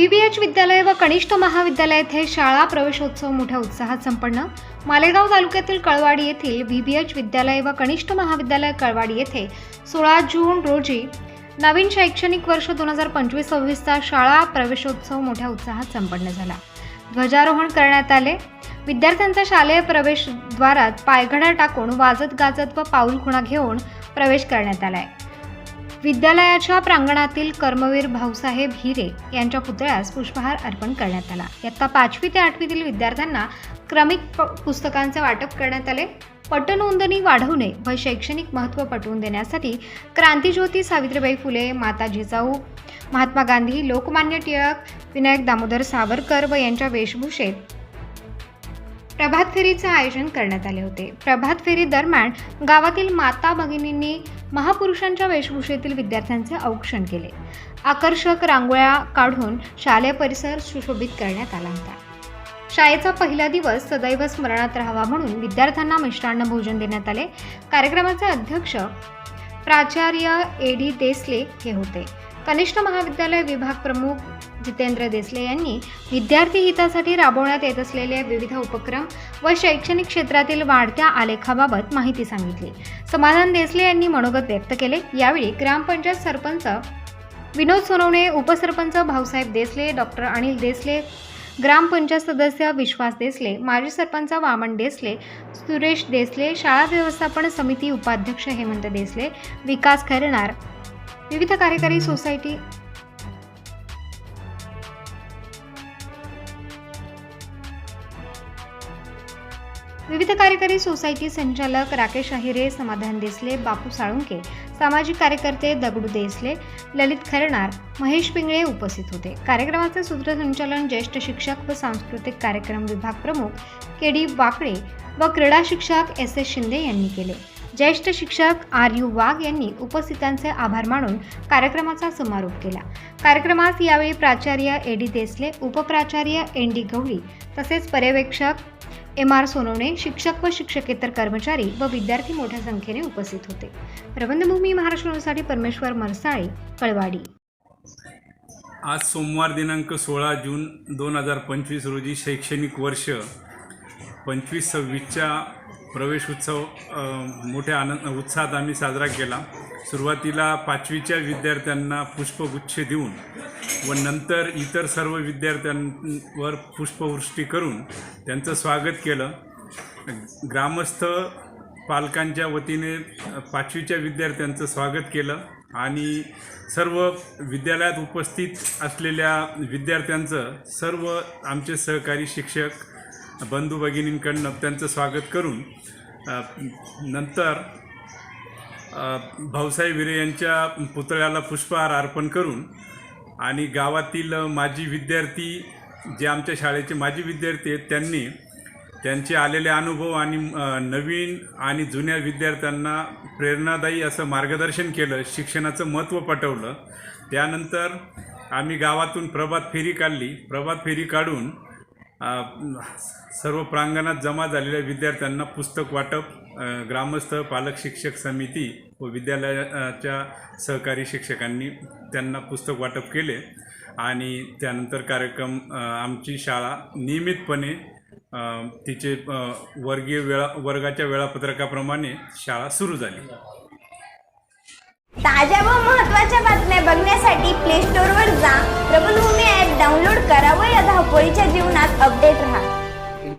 व्हीबीएच विद्यालय व कनिष्ठ महाविद्यालय येथे शाळा प्रवेशोत्सव मोठ्या उत्साहात संपन्न. मालेगाव तालुक्यातील कळवाडी येथील व्ही वी एच विद्यालय व कनिष्ठ महाविद्यालय कळवाडी येथे सोळा जून रोजी नवीन शैक्षणिक वर्ष दोन हजार पंचवीस सव्वीसचा शाळा प्रवेशोत्सव मोठ्या उत्साहात संपन्न झाला. ध्वजारोहण करण्यात आले. विद्यार्थ्यांचा शालेय प्रवेशद्वारात पायघड्या टाकून वाजत गाजत व पाऊलखुणा घेऊन प्रवेश करण्यात आला आहे विद्यालयाच्या प्रांगणातील कर्मवीर भाऊसाहेब हिरे यांच्या पुतळ्यास पुष्पहार अर्पण करण्यात आला. इयत्ता पाचवी ते आठवीतील विद्यार्थ्यांना क्रमिक प- पुस्तकांचे वाटप करण्यात आले. पटनोंदणी वाढवणे व शैक्षणिक महत्त्व पटवून देण्यासाठी क्रांतीज्योती सावित्रीबाई फुले माता जिजाऊ महात्मा गांधी लोकमान्य टिळक विनायक दामोदर सावरकर व यांच्या वेशभूषेत प्रभात फेरीचे आयोजन करण्यात आले होते. प्रभात फेरी दरम्यान गावातील माता भगिनींनी महापुरुषांच्या वेशभूषेतील विद्यार्थ्यांचे औक्षण केले. आकर्षक रांगोळ्या काढून शालेय परिसर सुशोभित करण्यात आला होता. शाळेचा पहिला दिवस सदैव स्मरणात राहावा म्हणून विद्यार्थ्यांना मिष्टान्न भोजन देण्यात आले. कार्यक्रमाचे अध्यक्ष प्राचार्य ए डी देसले हे होते. कनिष्ठ महाविद्यालय विभाग प्रमुख जितेंद्र देसले यांनी विद्यार्थी हितासाठी राबवण्यात येत असलेले विविध उपक्रम व शैक्षणिक क्षेत्रातील वाढत्या आलेखाबाबत माहिती सांगितली. समाधान देसले यांनी मनोगत व्यक्त केले. यावेळी ग्रामपंचायत सरपंच विनोद सोनवणे उपसरपंच भाऊसाहेब देसले डॉक्टर अनिल देसले ग्रामपंचायत सदस्य विश्वास देसले माजी सरपंच वामन देसले सुरेश देसले शाळा व्यवस्थापन समिती उपाध्यक्ष हेमंत देसले विकास खरणार विविध कार्यकारी सोसायटी विविध कार्यकारी सोसायटी संचालक राकेश अहिरे समाधान देसले बापू साळुंके सामाजिक कार्यकर्ते दगडू देसले ललित खरणार महेश पिंगळे उपस्थित होते. कार्यक्रमाचे सूत्रसंचालन ज्येष्ठ शिक्षक व सांस्कृतिक कार्यक्रम विभाग प्रमुख के डी वाकडे व क्रीडा शिक्षक एस एस शिंदे यांनी केले. ज्येष्ठ शिक्षक आर यू वाघ यांनी उपस्थितांचे आभार मानून कार्यक्रमाचा समारोप केला. कार्यक्रमास यावेळी प्राचार्य ए डी देसले उपप्राचार्य एन डी गवळी तसेच पर्यवेक्षक एम आर सोनवणे शिक्षक व शिक्षकेतर कर्मचारी व विद्यार्थी मोठ्या संख्येने उपस्थित होते. प्रबंधभूमी महाराष्ट्रासाठी परमेश्वर मरसाळे कळवाडी. आज सोमवार दिनांक सोळा जून दोन हजार पंचवीस रोजी शैक्षणिक वर्ष पंचवीस सव्वीसच्या प्रवेश उत्सव मोठ्या आनंद उत्साहात आम्ही साजरा केला. सुरुवातीला पाचवीच्या विद्यार्थ्यांना पुष्पगुच्छ देऊन व नंतर इतर सर्व विद्यार्थ्यांवर पुष्पवृष्टी करून त्यांचं स्वागत केलं. ग्रामस्थ पालकांच्या वतीने पाचवीच्या विद्यार्थ्यांचं स्वागत केलं आणि सर्व विद्यालयात उपस्थित असलेल्या विद्यार्थ्यांचं सर्व आमचे सहकारी शिक्षक बंधू भगिनींकडनं त्यांचं स्वागत करून नंतर भाऊसाहेब विरे यांच्या पुतळ्याला पुष्पहार अर्पण करून आणि गावातील माजी विद्यार्थी जे आमच्या शाळेचे माजी विद्यार्थी आहेत त्यांनी त्यांचे आलेले अनुभव आणि नवीन आणि जुन्या विद्यार्थ्यांना प्रेरणादायी असं मार्गदर्शन केलं शिक्षणाचं महत्त्व पटवलं. त्यानंतर आम्ही गावातून प्रभात फेरी काढली. प्रभात फेरी काढून सर्व प्रांगणात जमा झालेल्या विद्यार्थ्यांना पुस्तक वाटप ग्रामस्थ पालक शिक्षक समिती व विद्यालयाच्या सहकारी शिक्षकांनी त्यांना पुस्तक वाटप केले आणि त्यानंतर कार्यक्रम आमची शाळा नियमितपणे तिचे वर्गीय वेळा वर्गाच्या वेळापत्रकाप्रमाणे शाळा सुरू झाली. ताज्या व महत्त्वाच्या बातम्या बघण्यासाठी प्ले स्टोअरवर जा. प्रबलभूमी ॲप डाउनलोड करा व या धावपळीच्या जीवनात अपडेट राहा.